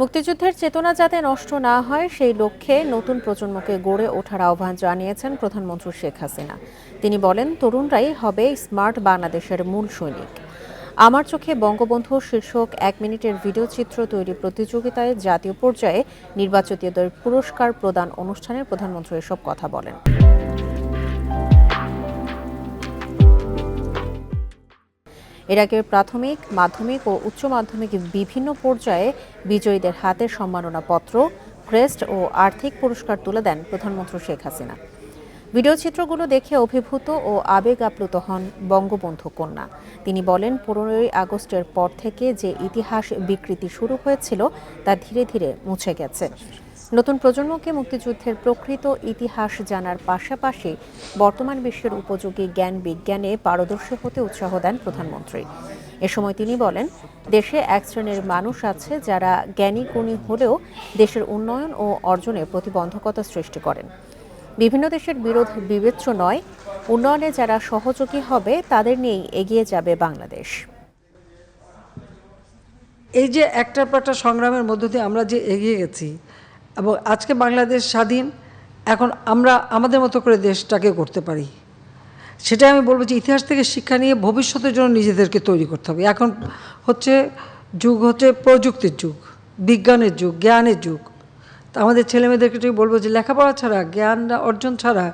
মুক্তিযুদ্ধের চেতনা যাতে নষ্ট না হয়, সেই লক্ষ্যে নতুন প্রজন্মকে গড়ে ওঠার আহ্বান জানিয়েছেন প্রধানমন্ত্রী শেখ হাসিনা। তিনি বলেন, তরুণরাই হবে স্মার্ট বাংলাদেশের মূল সৈনিক। আমার চোখে বঙ্গবন্ধু শীর্ষক এক মিনিটের ভিডিও চিত্র তৈরি প্রতিযোগিতায় জাতীয় পর্যায়ে নির্বাচিতদের পুরস্কার প্রদান অনুষ্ঠানে প্রধানমন্ত্রী এসব কথা বলেন। এর আগে প্রাথমিক, মাধ্যমিক ও উচ্চ মাধ্যমিক বিভিন্ন পর্যায়ে বিজয়ীদের হাতে সম্মাননা পত্র ক্রেস্ট ও আর্থিক পুরস্কার তুলে দেন প্রধানমন্ত্রী শেখ হাসিনা। ভিডিও চিত্রগুলো দেখে অভিভূত ও আবেগ আপ্লুত হন বঙ্গবন্ধু কন্যা। তিনি বলেন, পনেরোই আগস্টের পর থেকে যে ইতিহাস বিকৃতি শুরু হয়েছিল, তা ধীরে ধীরে মুছে গেছে। নতুন প্রজন্মকে মুক্তিযুদ্ধের প্রকৃত ইতিহাস জানার পাশাপাশি বর্তমান বিশ্বের উপযোগী জ্ঞান বিজ্ঞানে পারদর্শী হতে উৎসাহ দেন প্রধানমন্ত্রী। এ সময় তিনি বলেন, দেশে এক শ্রেণির মানুষ আছে যারা জ্ঞানী গুণী হলেও দেশের উন্নয়ন ও অর্জনে প্রতিবন্ধকতা সৃষ্টি করেন। বিভিন্ন দেশের বিরোধ বিবেচ্য নয়, উন্নয়নে যারা সহযোগী হবে তাদের নিয়েই এগিয়ে যাবে বাংলাদেশ। এই যে একটার পাটা সংগ্রামের মধ্য দিয়ে আমরা যে এগিয়ে গেছি এবং আজকে বাংলাদেশ স্বাধীন, এখন আমরা আমাদের মতো করে দেশটাকে করতে পারি। সেটা আমি বলব যে ইতিহাস থেকে শিক্ষা নিয়ে ভবিষ্যতের জন্য নিজেদেরকে তৈরি করতে হবে। এখন হচ্ছে যুগ হচ্ছে প্রযুক্তির যুগ, বিজ্ঞানের যুগ, জ্ঞানের যুগ। তা আমাদের ছেলেমেয়েদেরকে বলব যে লেখাপড়া ছাড়া, জ্ঞান অর্জন ছাড়া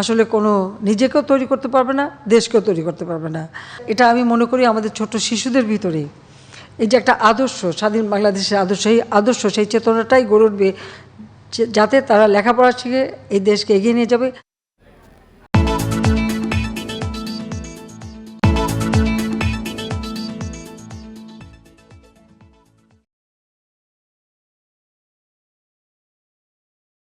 আসলে কোনো নিজেকেও তৈরি করতে পারবে না, দেশকেও তৈরি করতে পারবে না। এটা আমি মনে করি আমাদের ছোট শিশুদের ভিতরেই। এই যে একটা আদর্শ, স্বাধীন বাংলাদেশের আদর্শ, এই আদর্শ, সেই চেতনাটাই গড়ে উঠবে যাতে তারা লেখাপড়া শিখে এই দেশকে এগিয়ে নিয়ে যাবে।